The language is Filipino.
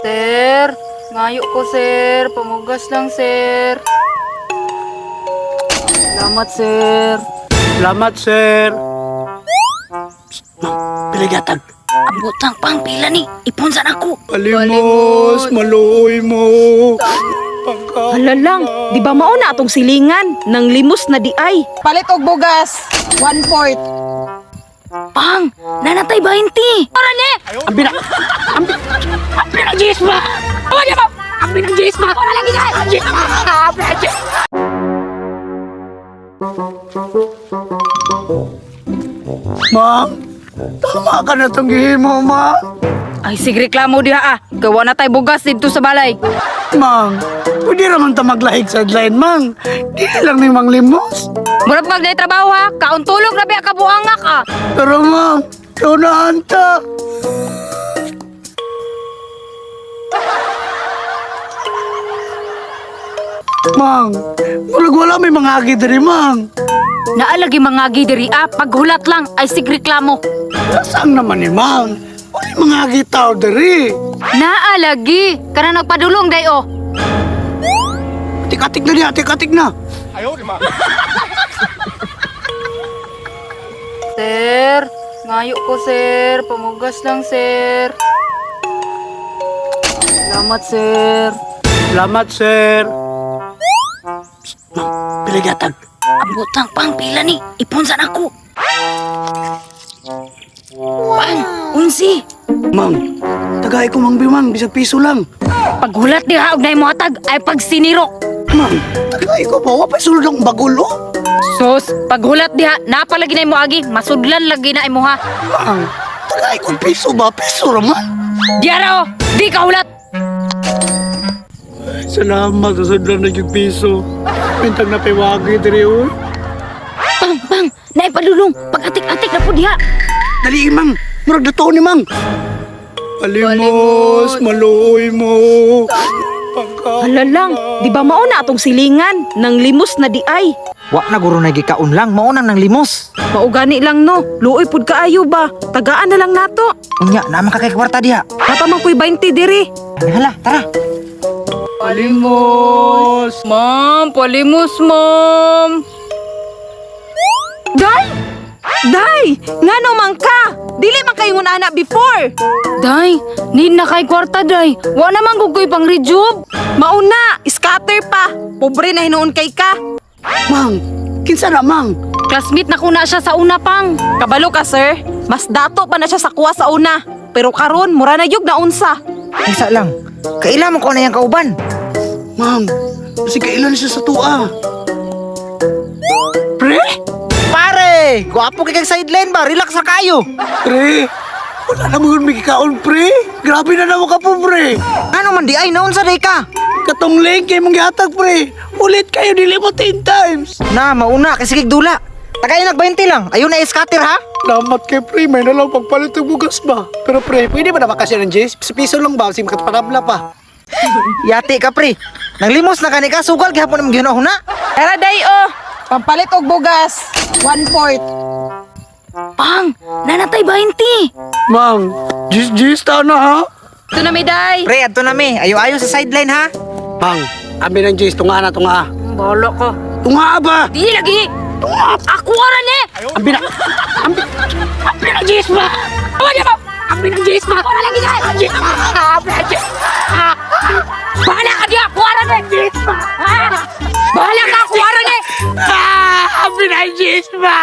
Sir, ngayo ko sir. Pamugas lang sir. Salamat sir. Salamat, sir. Piligatan. Ang butang pang pila ni. Ipunsan ako. Palimos, maluoy mo. Hala lang, di ba mao na atong silingan ng limos na di ay? Palit og bugas. One fourth. Pang, nanatay 20. Para ni. Ang bina... Ang bina... Ang pinag-gisma! Ang bina... Ang pinag-gisma! Wala lagi na! Ang gisma! Ang pinag-gisma! Ma'am, tama ka na itong gihin mo, ma. Ay, sige reklamo diha ah. Gawa na tayo bugas dito sa balay. Ma'am, pwede naman ta maglahig sa line, mang. Di lang ni Mang Limos. Mura pag na trabaho ha. Kaon tulog na biya kabuanga ka. Pero ma'am, kaunahan ta. Mang, murag wala may mga agi diri, mang. Naalagi mga diri ah. Paghulat lang ay sige reklamo. Saan naman ni mang? Wala mga agi tao diri. Naalagi. Kana nagpadulong day oh. Atik-atik na niya, atik-atik na. Sir, ngayo ko sir. Pamugas lang sir. Salamat sir. Salamat, sir. Piligatan. Ang butang pang pila ni. Ipunsan ako. Pang, unsi. Mang, tagay ko mang bimang, bisag piso lang. Paghulat diha og nay mo hatag ay pagsinirok. Mang, tagay ko pa, wapay sulod ang bagulo. Sus, paghulat diha, napalagi na agi, masudlan lagi na imo ha. Mang, tagay ko piso ba? Piso raman. Diara oh, di ka hulat. Salamat sa sadlan na yung piso. Pintang na piwagi diri, uy. Pang, pang, naipadulong. Pag-atik-atik na po diha. Dali, mang. Murag na ni mang. Palimos, maluoy mo. Hala lang, di ba mao na atong silingan ng limos na di ay? Wa na guro na gikaon lang, maunang ng limos. Maugani lang no, luoy pud kaayo ba? Tagaan na lang nato. Unya, naman ka kay kwarta diha. Patamang ko'y 20 diri. Hala, tara. Palimos! Ma'am, palimos ma'am. Day! Day! Nga naman ka! Dili man kayo anak before! Day, need na kay kwarta day. Wa naman gugoy pang rejob. Mauna! Scatter pa! Pobre na hinuon kay ka! Mang, kinsa na, mang? Classmate na ko na siya sa una pang. Kabalo ka, sir. Mas dato pa na siya sa kuha sa una. Pero karon mura na yug na unsa. Isa lang. Kaila mo ko na yung kauban. Mang, kasi kailan siya sa tua. Pre? Pare! Gwapo kay kang sideline ba? Relax na kayo. Pre? Wala na mo may kikaon, pre. Grabe na naman ka po, pre. Ano man di ay naon sa day ka? Katong link kay mong gihatag, pre. Ulit kayo, dili mo 10 times. Na, mauna kasi dula. Tagay nag 20 lang. Ayun na scatter ha? Salamat kay pre, may nalang pagpalit ng bugas ba? Pero pre, pwede ba na makasya ng Jace? Sa piso lang ba? Kasi makatpanabla pa. Yati ka pre. Nang limos na kani ka, sugal gihapon ang ginahuna. Tara day oh. Pampalit og bugas. One fourth. Pang, nanatay 20. Mang, Jace, Jace, ta na ha? Ito na may day. Pre, ato na mi. Ayo-ayo sa sideline ha? Mang, abi ng Jace, tunga na, tunga. Bolo ko. Tunga ba? Di lagi. Ako ara ni. Abi na, abi, abi ng Jace ba? Abi na, abi ng Jace ba? Wala lagi na, abi ng Jace. Bahala ka diya. Ako ara ni. Bahala ka. Ako ara ni. Ah, abi ng Jace ba?